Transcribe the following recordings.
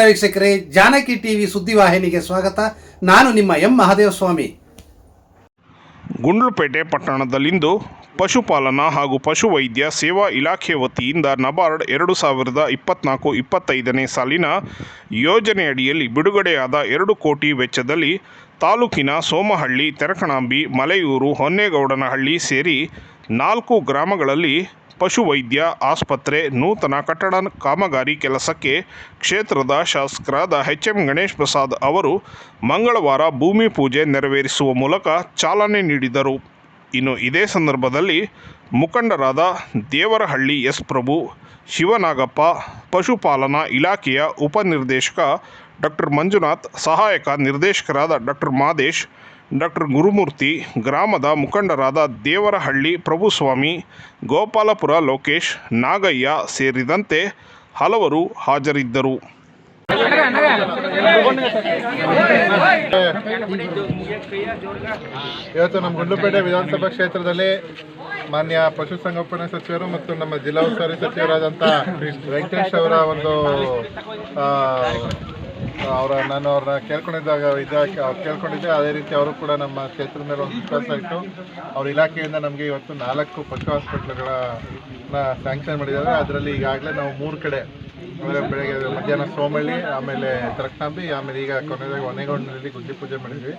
ವೀಕ್ಷಕರೇ, ಜಾನಕಿ ಟಿವಿ ಸುದ್ದಿವಾಹಿನಿಗೆ ಸ್ವಾಗತ. ನಾನು ನಿಮ್ಮ ಎಂ ಮಹಾದೇವಸ್ವಾಮಿ. ಗುಂಡ್ಲುಪೇಟೆ ಪಟ್ಟಣದಲ್ಲಿಂದು ಪಶುಪಾಲನಾ ಹಾಗೂ ಪಶುವೈದ್ಯ ಸೇವಾ ಇಲಾಖೆ ವತಿಯಿಂದ ನಬಾರ್ಡ್ ಎರಡು ಸಾವಿರದ ಇಪ್ಪತ್ನಾಲ್ಕು ಇಪ್ಪತ್ತೈದನೇ ಸಾಲಿನ ಯೋಜನೆಯಡಿಯಲ್ಲಿ ಬಿಡುಗಡೆಯಾದ ಎರಡು ಕೋಟಿ ವೆಚ್ಚದಲ್ಲಿ ತಾಲೂಕಿನ ಸೋಮಹಳ್ಳಿ, ತೆರಕಣಾಂಬಿ, ಮಲೆಯೂರು, ಹೊನ್ನೇಗೌಡನಹಳ್ಳಿ ಸೇರಿ ನಾಲ್ಕು ಗ್ರಾಮಗಳಲ್ಲಿ ಪಶುವೈದ್ಯ, ಆಸ್ಪತ್ರೆ, ನೂತನ ಕಟ್ಟಡ ಕಾಮಗಾರಿ ಕೆಲಸಕ್ಕೆ ಕ್ಷೇತ್ರದ ಶಾಸಕರಾದ ಎಚ್ ಎಂ ಗಣೇಶ್ ಪ್ರಸಾದ್ ಅವರು ಮಂಗಳವಾರ ಭೂಮಿ ಪೂಜೆ ನೆರವೇರಿಸುವ ಮೂಲಕ ಚಾಲನೆ ನೀಡಿದರು. ಇನ್ನು ಇದೇ ಸಂದರ್ಭದಲ್ಲಿ ಮುಖಂಡರಾದ ದೇವರಹಳ್ಳಿ ಎಸ್. ಪ್ರಭು, ಶಿವನಾಗಪ್ಪ, ಪಶುಪಾಲನಾ ಇಲಾಖೆಯ ಉಪನಿರ್ದೇಶಕ ಡಾಕ್ಟರ್ ಮಂಜುನಾಥ್, ಸಹಾಯಕ ನಿರ್ದೇಶಕರಾದ ಡಾಕ್ಟರ್ ಮಾದೇಶ್ ಡಾಕ್ಟರ್ ಗುರುಮೂರ್ತಿ, ಗ್ರಾಮದ ಮುಖಂಡರಾದ ದೇವರಹಳ್ಳಿ ಪ್ರಭುಸ್ವಾಮಿ, ಗೋಪಾಲಪುರ ಲೋಕೇಶ್, ನಾಗಯ್ಯ ಸೇರಿದಂತೆ ಹಲವರು ಹಾಜರಿದ್ದರು. ಇವತ್ತು ನಮ್ಮ ಗುಂಡ್ಲುಪೇಟೆ ವಿಧಾನಸಭಾ ಕ್ಷೇತ್ರದಲ್ಲಿ ಮಾನ್ಯ ಪಶುಸಂಗೋಪನಾ ಸಚಿವರು ಮತ್ತು ನಮ್ಮ ಜಿಲ್ಲಾ ಉಸ್ತುವಾರಿ ಸಚಿವರಾದಂಥ ವೆಂಕಟೇಶ್ ಅವರ ಒಂದು ಅವರ ನಾನು ಅವ್ರನ್ನ ಕೇಳ್ಕೊಂಡಿದ್ದಾಗ ಇದಾಗಿ ಅವ್ರು ಕೇಳ್ಕೊಂಡಿದ್ದೆ. ಅದೇ ರೀತಿ ಅವರು ಕೂಡ ನಮ್ಮ ಕ್ಷೇತ್ರದ ಮೇಲೆ ಒಂದು ವಿಶ್ವಾಸ ಇಟ್ಟು ಅವ್ರ ಇಲಾಖೆಯಿಂದ ನಮಗೆ ಇವತ್ತು ನಾಲ್ಕು ಪಶು ಹಾಸ್ಪಿಟ್ಲ್ಗಳನ್ನ ಸ್ಯಾಂಕ್ಷನ್ ಮಾಡಿದ್ದಾರೆ. ಅದರಲ್ಲಿ ಈಗಾಗಲೇ ನಾವು ಮೂರು ಕಡೆ, ಅಂದರೆ ಬೆಳಗ್ಗೆ ಮಧ್ಯಾಹ್ನ ಸೋಮಳ್ಳಿ, ಆಮೇಲೆ ತರಕ್ನಾಂಬಿ, ಆಮೇಲೆ ಈಗ ಕೊನೆಯದಾಗಿ ಒನೆಗೌಂಡಿನಲ್ಲಿ ಗುದ್ದಿ ಪೂಜೆ ಮಾಡಿದ್ವಿ.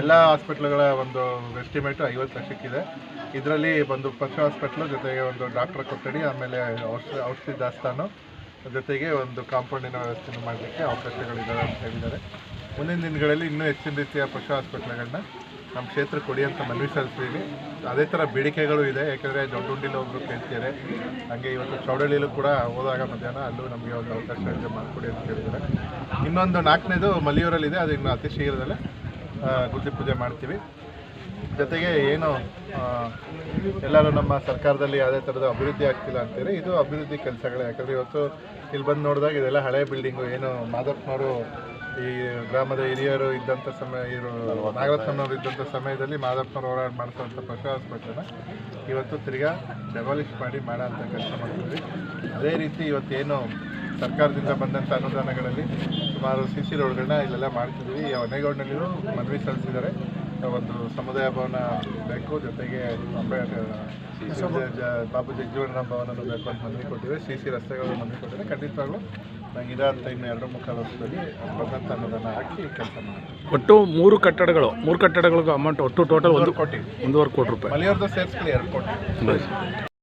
ಎಲ್ಲ ಹಾಸ್ಪಿಟ್ಲ್ಗಳ ಒಂದು ಎಸ್ಟಿಮೇಟು ಐವತ್ತು ಲಕ್ಷಕ್ಕಿದೆ. ಇದರಲ್ಲಿ ಒಂದು ಪಶು ಹಾಸ್ಪಿಟ್ಲು, ಜೊತೆಗೆ ಒಂದು ಡಾಕ್ಟರ್ ಕೊಠಡಿ, ಆಮೇಲೆ ಔಷಧಿ ಔಷಧಿ ದಾಸ್ತಾನು. ಜೊತೆಗೆ ಒಂದು ಕಾಂಪೌಂಡಿನ ವ್ಯವಸ್ಥೆಯನ್ನು ಮಾಡಲಿಕ್ಕೆ ಅವಕಾಶಗಳಿದ್ದಾವೆ ಅಂತ ಹೇಳಿದ್ದಾರೆ. ಮುಂದಿನ ದಿನಗಳಲ್ಲಿ ಇನ್ನೂ ಹೆಚ್ಚಿನ ರೀತಿಯ ಪಶು ಹಾಸ್ಪಿಟ್ಲ್ಗಳನ್ನ ನಮ್ಮ ಕ್ಷೇತ್ರ ಕೊಡಿ ಅಂತ ಮನವಿ ಸಲ್ಲಿಸ್ತೀವಿ. ಅದೇ ಥರ ಬೇಡಿಕೆಗಳು ಇದೆ. ಯಾಕಂದರೆ ದೊಡ್ಡುಂಡಿಲಿ ಒಬ್ಬರು ಕೇಳ್ತಿದ್ದಾರೆ. ಹಾಗೆ ಇವತ್ತು ಚೌಡಳ್ಳಿಲೂ ಕೂಡ ಹೋದಾಗ ಮಧ್ಯಾಹ್ನ ಅಲ್ಲೂ ನಮಗೆ ಒಂದು ಅವಕಾಶ ಇದೆ ಮಾಡಿಕೊಡಿ ಅಂತ ಹೇಳಿದ್ದಾರೆ. ಇನ್ನೊಂದು ನಾಲ್ಕನೇದು ಮಲಿಯೂರಲ್ಲಿದೆ ಅದು ಇನ್ನು ಅತಿ ಶೀಘ್ರದಲ್ಲೇ ಗುದ್ದಿ ಪೂಜೆ ಮಾಡ್ತೀವಿ. ಜೊತೆಗೆ ಏನು ಎಲ್ಲರೂ ನಮ್ಮ ಸರ್ಕಾರದಲ್ಲಿ ಯಾವುದೇ ಥರದ ಅಭಿವೃದ್ಧಿ ಆಗ್ತಿಲ್ಲ ಅಂತೇಳಿ ಇದು ಅಭಿವೃದ್ಧಿ ಕೆಲಸಗಳೇ. ಯಾಕಂದರೆ ಇವತ್ತು ಇಲ್ಲಿ ಬಂದು ನೋಡಿದಾಗ ಇದೆಲ್ಲ ಹಳೆ ಬಿಲ್ಡಿಂಗು. ಏನು ಮಾದಪ್ಪನವರು ಈ ಗ್ರಾಮದ ಹಿರಿಯರು ಇದ್ದಂಥ ಸಮಯ, ಇವರು ನಾಗರತ್ನವರು ಇದ್ದಂಥ ಸಮಯದಲ್ಲಿ ಮಾದಪ್ಪನವರು ಹೋರಾಟ ಮಾಡಿಸುವಂಥ ಪಶು ಹಾಸ್ಪಿಟಲ್ನ ಇವತ್ತು ತಿರ್ಗಾ ಡೆಮಾಲಿಷ್ ಮಾಡಿ ಮಾಡೋ ಅಂಥ ಕೆಲಸ ಮಾಡ್ತೀವಿ ಅದೇ ರೀತಿ ಇವತ್ತೇನು ಸರ್ಕಾರದಿಂದ ಬಂದಂಥ ಅನುದಾನಗಳಲ್ಲಿ ಸುಮಾರು ಸಿ ಸಿ ರೋಡ್ಗಳನ್ನ ಇಲ್ಲೆಲ್ಲ ಮಾಡ್ತಿದ್ದೀವಿ ಈ ಹೊನೆಗೌಡನಲ್ಲಿಯೂ ಮನವಿ ಸಲ್ಲಿಸಿದ್ದಾರೆ. ಒಂದು ಸಮುದಾಯ ಭವನ ಬೇಕು. ಜೊತೆಗೆ ಬಾಬು ಜಗಜೀವನ ಭವನನೂ ಬೇಕು ಅಂತ ಮನವಿ ಕೊಟ್ಟಿವೆ ಸಿ ಸಿ ರಸ್ತೆಗಳು ಮನವಿ ಕೊಟ್ಟಿದೆ ಖಂಡಿತವಾಗ್ಲೂ ನಂಗೆ ಇದಾದ ಇನ್ನು ಎರಡು ಮುಕ್ಕಾಲು ವರ್ಷದಲ್ಲಿ ಬಂದಂಥ ಅನ್ನೋದನ್ನು ಹಾಕಿ ಕೆಲಸ ಮಾಡ್ತೀವಿ ಒಟ್ಟು ಮೂರು ಕಟ್ಟಡಗಳು ಮೂರು ಕಟ್ಟಡಗಳಿಗೂ ಅಮೌಂಟ್ ಒಟ್ಟು ಟೋಟಲ್ ಒಂದು ಕೋಟಿ. ಒಂದೂವರೆ ಕೋಟಿ ರೂಪಾಯಿ. ಮಲೆಯವ್ರದ್ದು ಸೇರಿಸ್ಕೊಳ್ಳಿ ಎರಡು ಕೋಟಿ.